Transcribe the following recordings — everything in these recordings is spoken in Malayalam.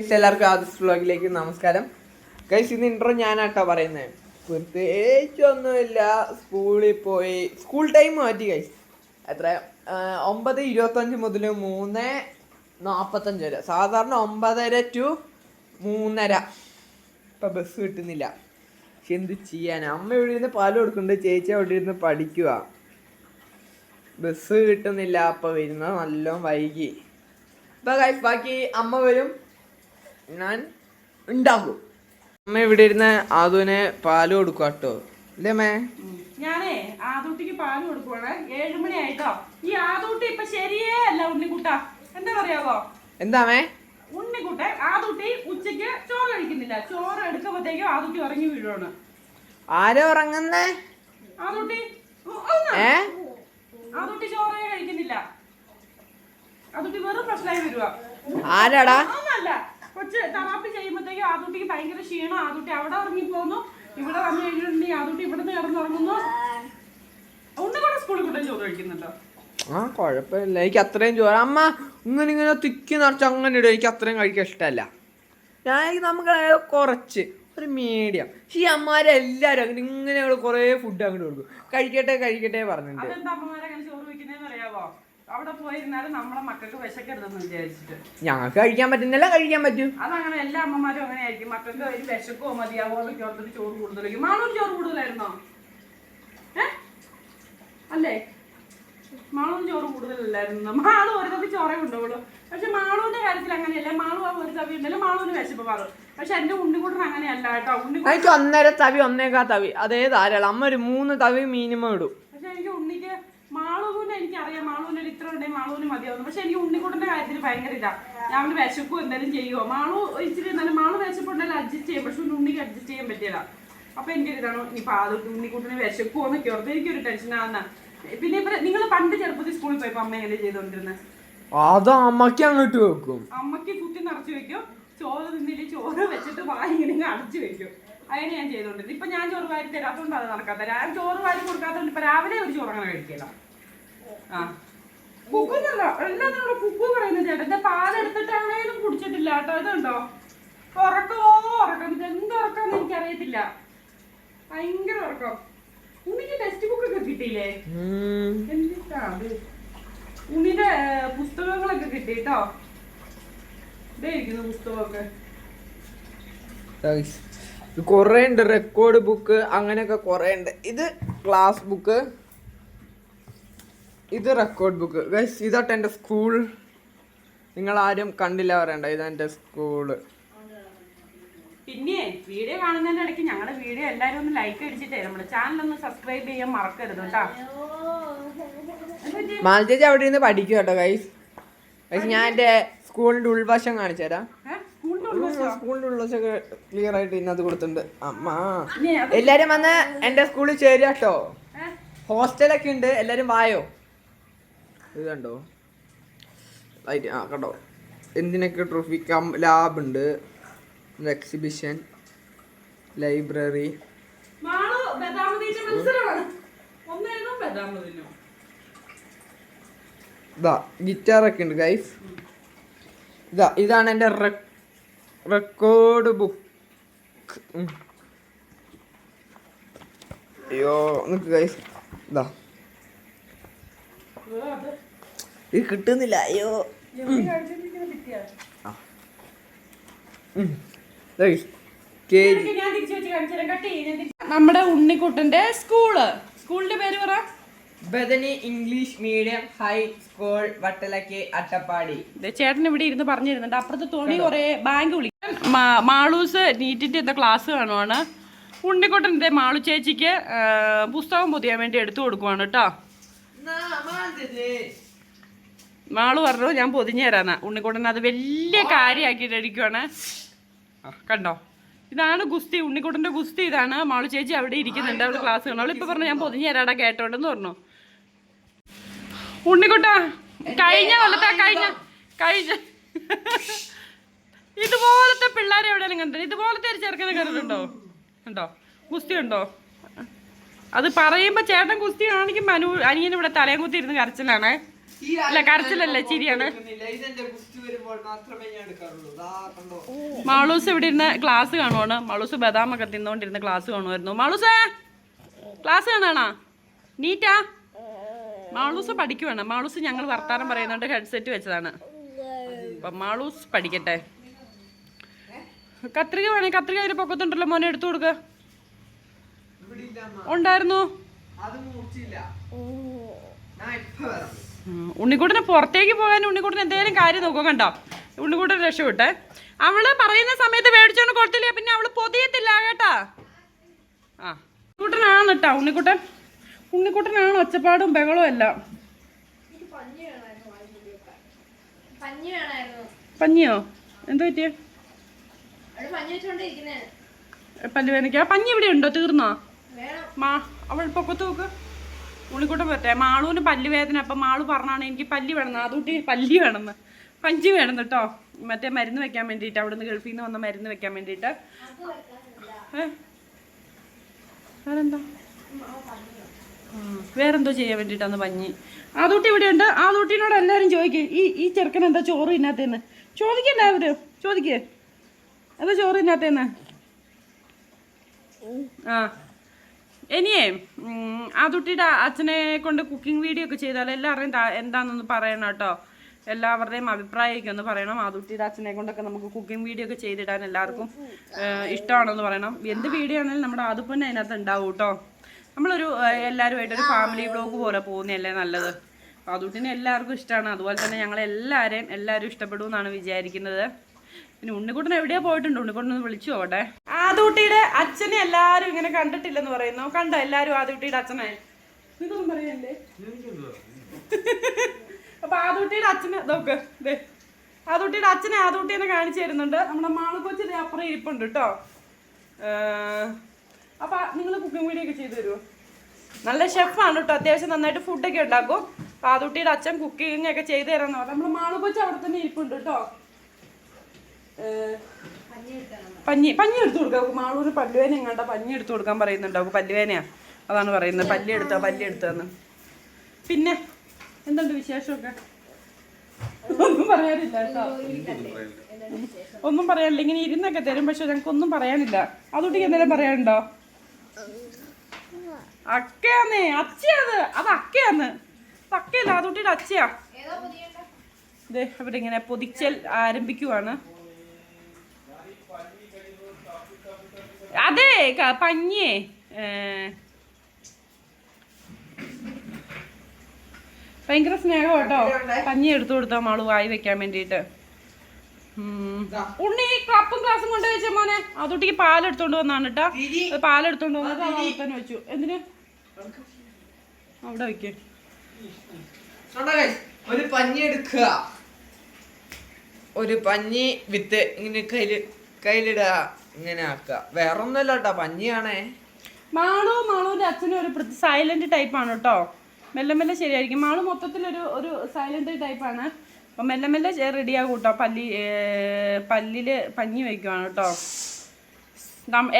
എല്ലാവർക്കും ആദിസ് വ്ളോഗിലേക്ക് നമസ്കാരം. ഗൈസ് ഇന്ന് ഇൻട്രോ ഞാനാട്ടോ പറയുന്നത് പ്രത്യേകിച്ചൊന്നുമില്ല സ്കൂളിൽ പോയി. സ്കൂൾ ടൈം മാറ്റി ഗൈസ് എത്ര? ഒമ്പത് ഇരുപത്തഞ്ച് മുതൽ മൂന്ന് നാൽപ്പത്തഞ്ച് വരെ. സാധാരണ ഒമ്പതര ടു മൂന്നര. ഇപ്പം ബസ് കിട്ടുന്നില്ല. പക്ഷെ എന്ത് ചെയ്യാൻ അമ്മ ഇവിടെ ഇരുന്ന് പാൽ കൊടുക്കുന്നുണ്ട്. ചേച്ചി അവിടെ ഇരുന്ന് പഠിക്കുക ബസ് കിട്ടുന്നില്ല. അപ്പോൾ വരുന്നത് നല്ല വൈകി. ഇപ്പം ഗൈസ് ബാക്കി അമ്മ വരും. ഞാൻ ഉണ്ടാകും. അമ്മ ഇവിടെ ഇരുന്ന് ആദുവിനെ പാൽ കൊടുക്കുക കേട്ടോ അല്ലേ ഞാനേ ആദൂട്ടിക്ക് പാൽ കൊടുക്കുവാണ്. ഏഴുമണി ആയിട്ടോ. ഈ ആദൂട്ടി ഇപ്പൊ ശരിയേ അല്ല ഉണ്ണിക്കുട്ട. എന്താ പറയാവോ? എന്താ മേ ഉണ്ണിക്കുട്ട ആദൂട്ടി ഉച്ചയ്ക്ക് ചോറ് കഴിക്കുന്നില്ല. ചോറ് എടുക്കുമ്പോഴത്തേക്കും ആദൂട്ടി ഉറങ്ങി വീഴുവാണ്. ആരോ ഉറങ്ങുന്നേ? ആദൂട്ടി. ഏ? ആദൂട്ടി ചോറേ കഴിക്കുന്നില്ല. ആദൂട്ടി വെറും പ്രശ്നമായി വരുവാ. ആരാടാ? ഒന്നല്ല കൊച്ച് തറാപ്പ് ചെയ്യുമ്പോഴത്തേക്കും ആദൂട്ടിക്ക് ഭയങ്കര ക്ഷീണം. ആദൂട്ടി അവിടെ ഇറങ്ങി പോകുന്നു ഇവിടെ വന്നു കഴിഞ്ഞിട്ടുണ്ടെങ്കിൽ ആദൂട്ടി ഇവിടെ നിന്ന് കിടന്നുറങ്ങുന്നു. ഒന്നുകൂടെ സ്കൂളിൽ കൂടെ ചോറ് കഴിക്കുന്നുണ്ടോ? ആ കുഴപ്പമില്ല. എനിക്ക് അത്രയും ചോറ്. അമ്മ ഇങ്ങനെ ഇങ്ങനെ തിക്കി നിറച്ച് അങ്ങനെ ഇടും. എനിക്ക് അത്രയും കഴിക്കാൻ ഇഷ്ടമല്ല. ഞാൻ നമുക്ക് കുറച്ച് ഒരു മീഡിയം പക്ഷെ ഈ അമ്മമാരെല്ലാവരും അങ്ങനെ ഇങ്ങനെ കുറെ കുറേ ഫുഡ് അങ്ങോട്ട് കൊടുക്കും. കഴിക്കട്ടെ കഴിക്കട്ടെ പറഞ്ഞിട്ടുണ്ട് അവിടെ പോയിരുന്നാലും നമ്മളെ മക്കൾക്ക് വിശക്കരുതെന്ന് വിചാരിച്ചിട്ട്. ഞങ്ങൾക്ക് കഴിക്കാൻ പറ്റുന്നില്ല കഴിക്കാൻ പറ്റും. അതങ്ങനെ എല്ലാ അമ്മമാരും അങ്ങനെ ആയിരിക്കും മക്കൾക്ക് ഒരു വിശക്കോ മതിയാവോ അതൊക്കെ ഓർത്തിട്ട് ചോറ് കൂടുതലായിരിക്കും മാളൂർ ചോറ് കൂടുതലായിരുന്നോ? ഏ? അല്ലേ? മാളൂർ ചോറ് കൂടുതലല്ലായിരുന്നു. മാളു ഒരു തവി ചോറേ കൊണ്ടുപോകുള്ളൂ പക്ഷെ മാളൂന്റെ കാര്യത്തിൽ അങ്ങനെയല്ല. മാളു ആ ഒരു തവി ഉണ്ടല്ലോ മാളൂന് വിശപ്പ് മാറും. പക്ഷെ എന്റെ ഉണ്ണിക്കുട്ടൻ അങ്ങനെയല്ല കേട്ടോ. ഉണ്ണിക്കുട്ടൻ ഒന്നര തവി ഒന്നേക്കാ തവി. അതേ ധാരാളം. അമ്മ ഒരു മൂന്ന് തവി മിനിമം ഇടും. മാളൂന് എനിക്കറിയാം. മാളൂന് ഒരു ഇത്ര ഉണ്ടെങ്കിൽ മാളൂന് മതിയാവുന്നു. പക്ഷെ എനിക്ക് ഉണ്ണിക്കുട്ടന്റെ കാര്യത്തിൽ ഭയങ്കര ഇതാ. ഞാൻ വിശപ്പും എന്തായാലും ചെയ്യുമോ മാളു ഇച്ചിരി എന്നാലും മാളു വിശപ്പുണ്ടെങ്കിൽ അഡ്ജസ്റ്റ് ചെയ്യും. പക്ഷെ ഉണ്ണിക്ക് അഡ്ജസ്റ്റ് ചെയ്യാൻ പറ്റിയതാ. അപ്പൊ എനിക്ക് ഇതാണ്. ഇനിയിപ്പോ അത് ഉണ്ണിക്കുട്ടനെ വിശക്കുമോ എന്നൊക്കെ ഓർത്ത് എനിക്കൊരു ടെൻഷൻ ആവുന്ന പിന്നെ ഇപ്പൊ നിങ്ങൾ പണ്ട് ചെറുപ്പത്തിൽ സ്കൂളിൽ പോയപ്പോ അമ്മ എങ്ങനെ ചെയ്തോണ്ടിരുന്നത് അത് അമ്മയ്ക്ക് അങ്ങോട്ട് വെക്കും. അമ്മയ്ക്ക് കുത്തി നിറച്ചു വെക്കും. ചോറ് തിന്നില്ല? ചോറ് വെച്ചിട്ട് വായി ഇങ്ങനെ അടച്ചു വെക്കും. അങ്ങനെ ഞാൻ ചെയ്തോണ്ടിരുന്നത് ഇപ്പൊ ഞാൻ ചോറ് വാരി തരാത്തോണ്ട് അത് നടക്കാത്ത ഞാൻ ചോറ് വാരി കൊടുക്കാത്തോണ്ട് ഇപ്പൊ രാവിലെ ഒരു ചോറ് അങ്ങനെ കഴിക്കില്ല. ആ. കുക്കുന്നല്ല എല്ലാത്തിനോട് കുക്കു പറയുന്നു ചേട്ടൻ എന്റെ പാലെടുത്തിട്ടാണേലും കുടിച്ചിട്ടില്ല കേട്ടോ. ഇതുണ്ടോ? ഉറക്കമോ ഉറക്കം. ഇത് എന്ത് ഉറക്കാന്ന് എനിക്കറിയത്തില്ല. ഭയങ്കര ഉറക്കം. ഉണ്ണിക്ക് ടെക്സ്റ്റ് ബുക്ക് ഒക്കെ കിട്ടിയില്ലേ? എന്താ അത്? ഉണ്ണിന്റെ പുസ്തകങ്ങളൊക്കെ കിട്ടി കേട്ടോ. ഇതായിരിക്കുന്നു പുസ്തകമൊക്കെ. കുറേ ഉണ്ട് റെക്കോർഡ് ബുക്ക് അങ്ങനെയൊക്കെ കുറേ ഉണ്ട് ഇത് ക്ലാസ് ബുക്ക് ഇത് റെക്കോർഡ് ബുക്ക് ഗൈസ് ഇതോട്ട് എന്റെ സ്കൂൾ നിങ്ങൾ ആരും കണ്ടില്ല പറയണ്ട. ഇതാ എന്റെ സ്കൂൾ പിന്നെ വീഡിയോ കാണുന്നതിന്റെ ഇടയ്ക്ക് ഞങ്ങളുടെ വീഡിയോ എല്ലാവരും ഒന്ന് ലൈക്ക് അടിച്ചിട്ടേ. നമ്മുടെ ചാനൽ ഒന്ന് സബ്സ്ക്രൈബ് ചെയ്യാൻ മറക്കരുത് കേട്ടോ. മാൽജേജ് അവിടെ ഇരുന്ന് പഠിക്കും കേട്ടോ ഗൈസ് ഗൈസ് ഞാൻ എന്റെ സ്കൂളിന്റെ ഉൾവശം കാണിച്ചു തരാം? സ്കൂളിന്റെ ഉൾവശമൊക്കെ ക്ലിയർ ആയിട്ട് ഇന്നത് കൊടുത്തിട്ടുണ്ട്. അമ്മ. എല്ലാരും വന്ന് എന്റെ സ്കൂളിൽ ചേരുക കേട്ടോ? ഹോസ്റ്റലൊക്കെ ഉണ്ട്. എല്ലാരും വായോ? ഇത് കണ്ടോ? ലൈറ്റ് ആ കണ്ടോ? എന്തിനൊക്കെ ട്രോഫി കം ലാബ് ഉണ്ട്? എക്സിബിഷൻ ലൈബ്രറി ഇതാ ഗിറ്റാറൊക്കെ ഉണ്ട് ഗൈസ് ഇതാ ഇതാണ് എന്റെ റെക്കോർഡ് ബുക്ക് അയ്യോ നിൽക്ക് ഗൈസ് ഇതാ ഇത് കിട്ടുന്നില്ല. അയ്യോ. നമ്മുടെ ഉണ്ണിക്കുട്ടന്റെ സ്കൂൾ. സ്കൂളിന്റെ പേര് പറ. Bethany English medium high school Vattalakki Attappadi. ദേ ചേട്ടൻ ഇവിടെ ഇരുന്ന് പറഞ്ഞിരുന്നുണ്ട്. അപ്പുറത്ത് തോണി കുറെ ബാങ്ക് വിളിക്കാൻ മാളൂസ് നീറ്റിന്റെ എന്താ ക്ലാസ് കാണുവാണ്. ഉണ്ണിക്കുട്ടന്റെ മാളു ചേച്ചിക്ക് പുസ്തകം പൊതിയാൻ വേണ്ടി എടുത്തു കൊടുക്കുവാണ് കേട്ടോ. മാളു പറഞ്ഞു ഞാൻ പൊതിഞ്ഞു തരാന്നാ. അത് വലിയ കാര്യമാക്കിയിട്ട് ഇരിക്കുവാണ് കണ്ടോ? ഇതാണ് ഗുസ്തി ഉണ്ണിക്കൂടന്റെ ഗുസ്തി ഇതാണ്. മാളു ചേച്ചി അവിടെ ഇരിക്കുന്നുണ്ട് അവൾ ക്ലാസ് കാണും. അവളിപ്പോ പറഞ്ഞു ഞാൻ പൊതിഞ്ഞു തരാടാ കേട്ടോണ്ടെന്ന് പറഞ്ഞു. ഉണ്ണിക്കുട്ട കഴിഞ്ഞ കൊല്ലത്തെ കഴിഞ്ഞ കഴിഞ്ഞ. ഇതുപോലത്തെ പിള്ളേരെ എവിടെയെങ്കിലും കണ്ടോ ഇതുപോലത്തെ ഒരു ചെറുക്കനെ കണ്ടിട്ടുണ്ടോ? ഉണ്ടോ? ഗുസ്തി ഉണ്ടോ? അത് പറയുമ്പോ ചേട്ടൻ ഗുസ്തി കാണിക്കുമ്പോ അനു അനിയൻ ഇവിടെ തലയും കുത്തി ഇരുന്ന് കരച്ചിലാണ്. അല്ല, കരച്ചിലല്ല, ചിരിയാണ്. മാളൂസ് ഇവിടെ ഇരുന്ന് ക്ലാസ് കാണുവാണ്. മാളൂസ് ബദാമൊക്കെ തിന്നുകൊണ്ടിരുന്ന് ക്ലാസ് കാണുമായിരുന്നു മാളൂസ് ക്ലാസ് കാണാണോ? നീറ്റാ? മാളൂസ് പഠിക്കുവാണ്. മാളൂസ് ഞങ്ങൾ വർത്താനം പറയുന്നുണ്ട്. ഹെഡ്സെറ്റ് വെച്ചതാണ്. അപ്പം മാളൂസ് പഠിക്കട്ടെ. കത്രിക വേണേ കത്രിക അതിന്റെ പൊക്കത്തുണ്ടല്ലോ. മോനെ എടുത്തു കൊടുക്ക. ഉണ്ടായിരുന്നു. അത് മൂർച്ചയില്ല. ഞാൻ ഇപ്പൊ വരാം. ഉണ്ണിക്കുട്ടന് പുറത്തേക്ക് പോകാൻ ഉണ്ണിക്കൂട്ടിന് എന്തെങ്കിലും കാര്യം നോക്കുക കണ്ടോ? ഉണ്ണിക്കൂട്ടിന് രക്ഷപ്പെട്ടെ. അവൾ പറയുന്ന സമയത്ത് മേടിച്ചോണ്ട് കൊടുത്തില്ല പിന്നെ അവൾ പൊതിയത്തില്ല കേട്ടാ. ആ ഉണ്ണിക്കുട്ടനാണ് കേട്ടാ ഉണ്ണിക്കുട്ടൻ. ഉണ്ണിക്കുട്ടനാണ് ഒച്ചപ്പാടും ബഹളവും എല്ലാം. പഞ്ഞിയോ? എന്താ പറ്റിയ? പല്ലുവേനയ്ക്ക് പല്ലുവേനയ്ക്ക് പഞ്ഞി ഇവിടെ ഉണ്ടോ? തീർന്നോ? മാ അവൾ പൊക്കത്ത് നോക്ക്. ഉണ്ണിക്കുട്ടൻ പറ്റേ. മാളൂന് പല്ല് വേദന. അപ്പം മാളു പറഞ്ഞാണ് എനിക്ക് പല്ല് വേണം അതുകൂട്ടി പല്ല് വേണമെന്ന്. പഞ്ചി വേണം കേട്ടോ മറ്റേ മരുന്ന് വെക്കാൻ വേണ്ടിയിട്ട് അവിടുന്ന് ഗൾഫിൽ നിന്ന് വന്ന മരുന്ന് വെക്കാൻ വേണ്ടിയിട്ട്. വേറെന്താ? വേറെന്തോ ചെയ്യാൻ വേണ്ടിയിട്ടാണ് പഞ്ഞി. ആദൂട്ടി ഇവിടെ ഉണ്ട് ആദൂട്ടിനോട് എല്ലാവരും ചോദിക്കും. ഈ ഈ ചെറുക്കൻ എന്താ ചോറ് ഇന്നത്തേന്ന് ചോദിക്കണ്ട അവർ? ചോദിക്കേ. എന്താ ചോറ് ഇന്നത്തേന്ന് ആ. ഇനിയേ ആ ആദുട്ടിയുടെ അച്ഛനെ കൊണ്ട് കുക്കിംഗ് വീഡിയോ ഒക്കെ ചെയ്താൽ എല്ലാവരുടെയും എന്താണെന്നൊന്ന് പറയണം കേട്ടോ. എല്ലാവരുടെയും അഭിപ്രായമൊക്കെ ഒന്ന് പറയണം. ആദുട്ടിയുടെ അച്ഛനെ കൊണ്ടൊക്കെ നമുക്ക് കുക്കിംഗ് വീഡിയോ ഒക്കെ ചെയ്തിടാൻ എല്ലാവർക്കും ഇഷ്ടമാണെന്ന് പറയണം. എന്ത് വീഡിയോ ആണെങ്കിലും നമ്മുടെ ആദുപ്പന്നെ അതിനകത്ത് ഉണ്ടാവും കേട്ടോ. നമ്മളൊരു എല്ലാവരുമായിട്ടൊരു ഫാമിലി ബ്ലോഗ് പോലെ പോകുന്നതല്ലേ നല്ലത്. അതുട്ടിനെ എല്ലാവർക്കും ഇഷ്ടമാണ്. അതുപോലെ തന്നെ ഞങ്ങളെല്ലാവരെയും എല്ലാവരും ഇഷ്ടപ്പെടുമെന്നാണ് വിചാരിക്കുന്നത്. പിന്നെ ഉണ്ണിക്കുട്ടൻ എവിടെയാ പോയിട്ടുണ്ട്? ഉണ്ണിക്കുട്ടൻ വിളിച്ചു പോകട്ടെ ആദൂട്ടിയുടെ അച്ഛനെ എല്ലാരും ഇങ്ങനെ കണ്ടിട്ടില്ലെന്ന് പറയുന്നു. കണ്ടോ എല്ലാരും ആദൂട്ടിയുടെ അച്ഛനെ? ഇതൊന്നും പറയല്ലേ? അപ്പൊ ആദൂട്ടിയുടെ അച്ഛനെ നോക്ക് ദേ. ആദൂട്ടിയുടെ അച്ഛനെ ആദൂട്ടിയെന്ന് കാണിച്ചു തരുന്നുണ്ട്. നമ്മുടെ മാളുകൊച്ചി ദേ അപ്പുറം ഇരിപ്പുണ്ട് കേട്ടോ അപ്പൊ നിങ്ങൾ കുക്കിംഗ് വീഡിയോ ഒക്കെ ചെയ്തു തരുമോ നല്ല ഷെഫാണ് കേട്ടോ അത്യാവശ്യം നന്നായിട്ട് ഫുഡൊക്കെ ഉണ്ടാക്കും. ആദൂട്ടിയുടെ അച്ഛൻ കുക്കിംഗ് ഒക്കെ ചെയ്തു തരാന്ന് പറഞ്ഞു. നമ്മുടെ മാളുകൊച്ചി അവിടെ തന്നെ ഇരിപ്പുണ്ട് കേട്ടോ പഞ്ഞി പഞ്ഞി എടുത്തു കൊടുക്കാം. മാളൂർ പല്ലുവേന എങ്ങാണ്ട പഞ്ഞി എടുത്തു കൊടുക്കാൻ പറയുന്നുണ്ടോ അവൾക്ക് പല്ലുവേനയാ. അതാണ് പറയുന്നത്. പല്ലി എടുത്താ പല്ലി എടുത്താന്ന്. പിന്നെ എന്തുണ്ട് വിശേഷമൊക്കെ? ഒന്നും പറയാനില്ല കേട്ടോ. ഒന്നും പറയാനില്ല. ഇങ്ങനെ ഇരുന്നൊക്കെ തരും പക്ഷെ ഞങ്ങൾക്ക് ഒന്നും പറയാനില്ല അതുകൊണ്ടിക്ക് എന്തെങ്കിലും പറയാനുണ്ടോ? അക്കയാന്നേ. അച്ചയാത് അത് അക്കയാന്ന്. അത് അക്കയല്ല അതുകൊണ്ടിട്ട് അച്ചയാ ദേ അവരിങ്ങനെ പൊതിച്ചൽ ആരംഭിക്കുവാണ്. അതെ പഞ്ഞേ. പഞ്ഞിയേ ഭയങ്കര സ്നേഹം കേട്ടോ. പഞ്ഞി എടുത്തു കൊടുത്താ മാൾ വായി വെക്കാൻ വേണ്ടിട്ട് ഉണ്ണി കപ്പും ഗ്ലാസും കൊണ്ട് വെച്ച മോനെ. അതോട്ടേക്ക് പാലെടുത്തോണ്ട് വന്നാണ് കേട്ടാ പാലെടുത്തോണ്ട് വന്നിട്ട് അവിടെ തന്നെ വെച്ചു. എന്തിന്? അവിടെ വെക്കേ? ഒരു പഞ്ഞി എടുക്കുക. ഒരു പഞ്ഞി വിത്ത് ഇങ്ങനെ കയ്യിൽ കയ്യിലിടുക ഇങ്ങനെ ആക്കുക. വേറെ ഒന്നല്ല കേട്ടോ പഞ്ഞിയാണേ. മാളു മാളുവിന്റെ അച്ഛനും ഒരു സൈലന്റ് ടൈപ്പ് ആണ് കേട്ടോ. മെല്ലെ മെല്ലെ ശരിയായിരിക്കും. മാളു മൊത്തത്തിൽ ഒരു ഒരു സൈലന്റ് ടൈപ്പ് ആണ്. അപ്പൊ മെല്ലെ മെല്ലെ റെഡിയാകും കേട്ടോ. പല്ലി പല്ലിൽ പഞ്ഞി വെക്കുവാണ് കേട്ടോ.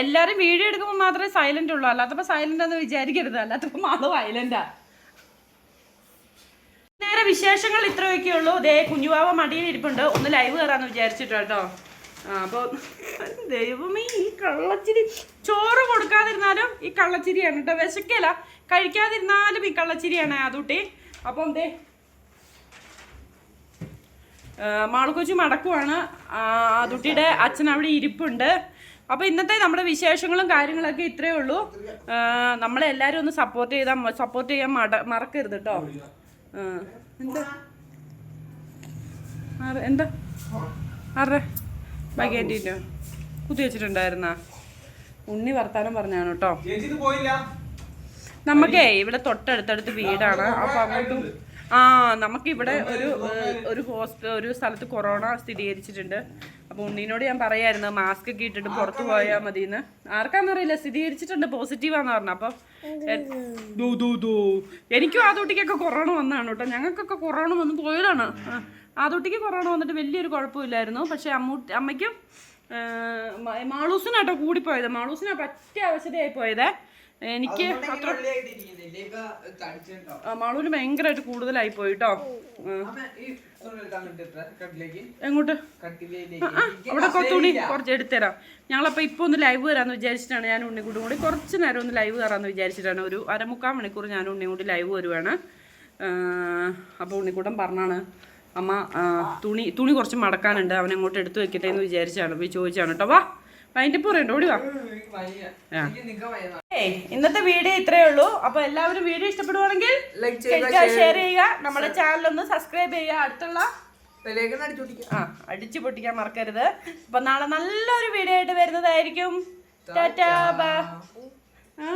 എല്ലാരും വീഡിയോ എടുക്കുമ്പോൾ മാത്രമേ സൈലന്റ് ഉള്ളൂ. അല്ലാത്തപ്പോ സൈലന്റ് എന്ന് വിചാരിക്കരുത്. അല്ലാത്തപ്പോ മാളു വയലന്റാ നേരെ വിശേഷങ്ങൾ ഇത്രയൊക്കെ ഉള്ളൂ ദേ കുഞ്ഞുവാവ മടിയിൽ ഇരിപ്പുണ്ട് ഒന്ന് ലൈവ് കയറാന്ന് വിചാരിച്ചിട്ടോ കേട്ടോ. അപ്പോൾ ദൈവമേ ഈ കള്ളച്ചിരി ചോറ് കൊടുക്കാതിരുന്നാലും ഈ കള്ളച്ചിരിയാണ് കേട്ടോ വിശക്കല കഴിക്കാതിരുന്നാലും ഈ കള്ളച്ചിരിയാണ് അതുട്ടി അപ്പം ദേ മാളക്കൊച്ചു മടക്കുവാണ്. അതുട്ടിയുടെ അച്ഛൻ അവിടെ ഇരിപ്പുണ്ട്. അപ്പോൾ ഇന്നത്തെ നമ്മുടെ വിശേഷങ്ങളും കാര്യങ്ങളൊക്കെ ഇത്രയേ ഉള്ളൂ. നമ്മളെല്ലാവരും ഒന്ന് സപ്പോർട്ട് ചെയ്താൽ സപ്പോർട്ട് ചെയ്യാൻ മട മറക്കരുത് കേട്ടോ എന്താ? എന്താ? ആരുടെ ബഗേറ്റിന്റെ കുത്തി വെച്ചിട്ടുണ്ടായിരുന്ന? ഉണ്ണി വർത്താനം പറഞ്ഞാണ് കേട്ടോ. നമുക്കേ ഇവിടെ തൊട്ടടുത്തടുത്ത് വീടാണ്. അപ്പൊ അങ്ങോട്ടും ആ നമുക്ക് ഇവിടെ ഒരു ഒരു ഹോസ്പി ഒരു സ്ഥലത്ത് കൊറോണ സ്ഥിരീകരിച്ചിട്ടുണ്ട്. അപ്പൊ ഉണ്ണീനോട് ഞാൻ പറയായിരുന്നു മാസ്ക് ഒക്കെ ഇട്ടിട്ട് പുറത്തു പോയാൽ മതിയെന്ന് ആർക്കാന്നറിയില്ല സ്ഥിരീകരിച്ചിട്ടുണ്ട് പോസിറ്റീവാന്ന് പറഞ്ഞു. അപ്പൊ ദൂ, ദൂ, ദൂ. എനിക്കും കൊറോണ വന്നാണ് കേട്ടോ. ഞങ്ങൾക്കൊക്കെ കൊറോണ വന്ന് പോയതാണ്. ആദൂട്ടിക്ക് കൊറോണ വന്നിട്ട് വലിയൊരു കുഴപ്പമില്ലായിരുന്നു. പക്ഷെ അമ്മൂ അമ്മയ്ക്കും മാളൂസിനാട്ടോ കൂടിപ്പോയത്. മാളൂസിനാ പറ്റിയ അവശതയായി പോയത്. എനിക്ക് അത്ര? ഇപ്പൊ മാളൂന് ഭയങ്കരമായിട്ട് കൂടുതലായി പോയിട്ടോ. എങ്ങോട്ട്? അവിടെ കുറച്ച് തുണി കുറച്ച് എടുത്തരാം. ഞങ്ങളപ്പോൾ ഇപ്പോൾ ഒന്ന് ലൈവ് വരാന്ന് വിചാരിച്ചിട്ടാണ് ഞാൻ ഉണ്ണിക്കൂടും കൂടി കുറച്ച് നേരം ഒന്ന് ലൈവ് കയറാമെന്ന് വിചാരിച്ചിട്ടാണ്. ഒരു അരമുക്കാൽ മണിക്കൂർ ഞാൻ ഉണ്ണി കൂടി ലൈവ് വരുവാണ്. അപ്പോൾ ഉണ്ണിക്കൂടം പറഞ്ഞാണ് അമ്മ തുണി തുണി കുറച്ച് മടക്കാനുണ്ട്. അവനെ അങ്ങോട്ട് എടുത്തു വെക്കട്ടെ എന്ന് വിചാരിച്ചാണ്. പോയി ചോദിച്ചാണ് കേട്ടോ വാ. അതിന്റെ പറയണ്ട ഓടി വാ. ഇന്നത്തെ വീഡിയോ ഇത്രയേ ഉള്ളൂ. അപ്പൊ എല്ലാവരും വീഡിയോ ഇഷ്ടപ്പെടുവാണെങ്കിൽ ലൈക്ക് ചെയ്യുക ചെയ്യുക ഷെയർ ചെയ്യുക. നമ്മുടെ ചാനൽ ഒന്ന് സബ്സ്ക്രൈബ് ചെയ്യുക. അടുത്തുള്ള ആ അടിച്ചു പൊട്ടിക്കാൻ മറക്കരുത്. അപ്പൊ നാളെ നല്ലൊരു വീഡിയോ ആയിട്ട് വരുന്നതായിരിക്കും. ടാറ്റാ ബൈ ആ.